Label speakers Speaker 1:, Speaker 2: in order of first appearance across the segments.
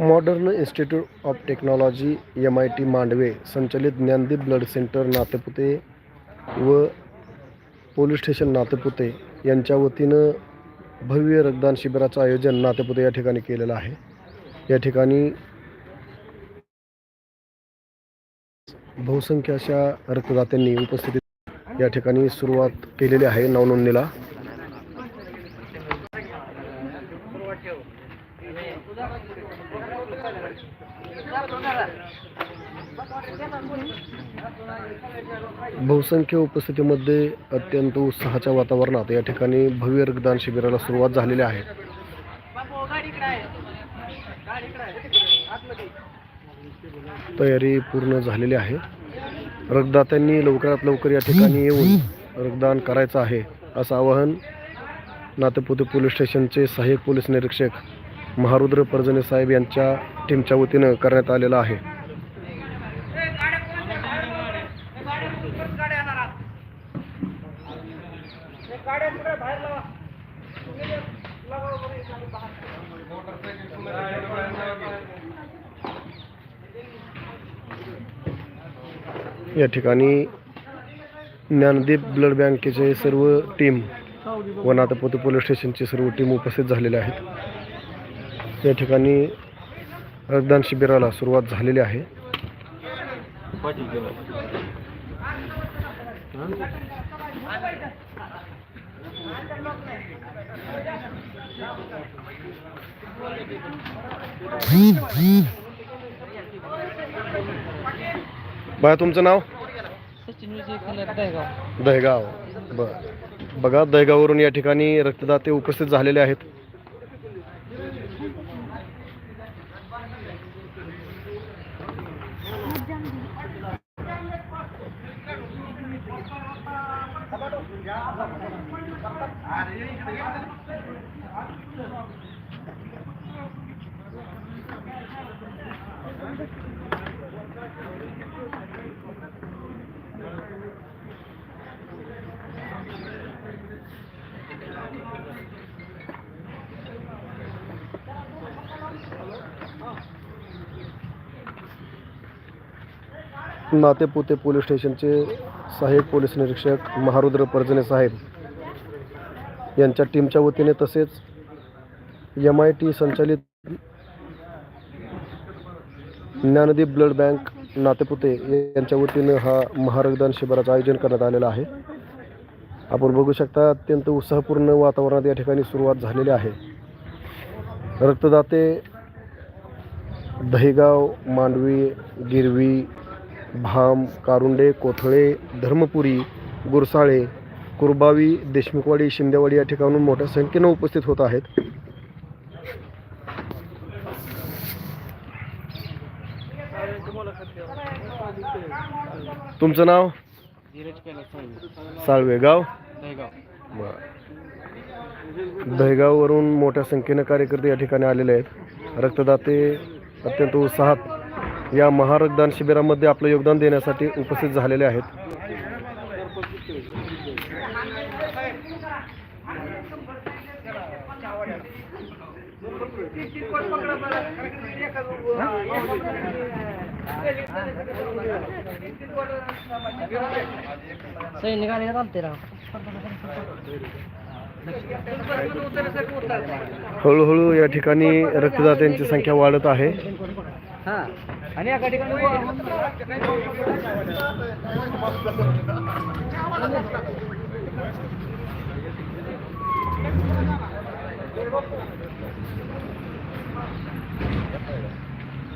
Speaker 1: Modern institute of technology M I T Mandave संचलित Dnyandeep blood centre Natepute व police station Natepute यांच्या वतीनं भव्य रक्तदान शिबिराचं आयोजन नातेपुते या ठिकाणी केलेलं आहे. या ठिकाणी बहुसंख्य अशा रक्तदात्यांनी उपस्थिती या ठिकाणी सुरुवात केलेली आहे नावनोंदणीला. बहुसंख्य उपस्थितीमध्ये अत्यंत उत्साहाच्या वातावरणात या ठिकाणी भव्य रक्तदान शिबिराला सुरुवात झालेली आहे. तयारी पूर्ण झालेली आहे. रक्तदात्यांनी लवकरात लवकर या ठिकाणी येऊन रक्तदान करायचं आहे असं आवाहन नातेपुते पोलीस स्टेशनचे सहाय्यक पोलीस निरीक्षक महारुद्र परजणे साहेब यांच्या टीमच्या वतीनं करण्यात आलेलं आहे. या ठिकाणी ज्ञानदीप ब्लड बँकेचे सर्व टीम व नातापोत पोलीस स्टेशनची सर्व टीम उपस्थित झालेल्या आहेत. या ठिकाणी रक्तदान शिबिराला सुरुवात झालेली आहे. बाया तुमचं नाव?
Speaker 2: दहगाव
Speaker 1: दहेगाव. बर. बघा दहेगाववरून या ठिकाणी रक्तदाते उपस्थित झालेले आहेत. नातेपुते पोलीस स्टेशनचे सहाय्यक पोलीस निरीक्षक महारुद्र पर्जने साहेब यांच्या टीमच्या वतीने तसेच एम आय टी संचालित ज्ञानदीप ब्लड बँक नातेपुते यांच्या वतीनं हा महारक्तदान शिबिराचं आयोजन करण्यात आलेलं आहे. आपण बघू शकता अत्यंत उत्साहपूर्ण वातावरणात या ठिकाणी सुरुवात झालेली आहे. रक्तदाते दहेगाव मांडवी गिरवी भाम कारुंडे कोथळे धर्मपुरी गुरसाळे कुरबावी देशमुखवाडी शिंदेवाडी या ठिकाणून मोठ्या संख्येनं उपस्थित होत आहेत. तुमचं नाव? साळवे. गाव?
Speaker 2: दहेगाव.
Speaker 1: दहेगाववरून मोठ्या संख्येनं कार्यकर्ते या ठिकाणी आलेले आहेत. रक्तदाते अत्यंत उत्साहात या महारक्तदान शिबिरामध्ये आपलं योगदान देण्यासाठी उपस्थित झालेले आहेत.
Speaker 2: सैनिकाने चालते राव
Speaker 1: हळूहळू या ठिकाणी रक्तदात्यांची संख्या वाढत आहे.
Speaker 2: हा आणि एका ठिकाणी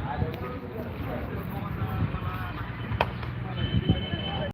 Speaker 2: I don't know.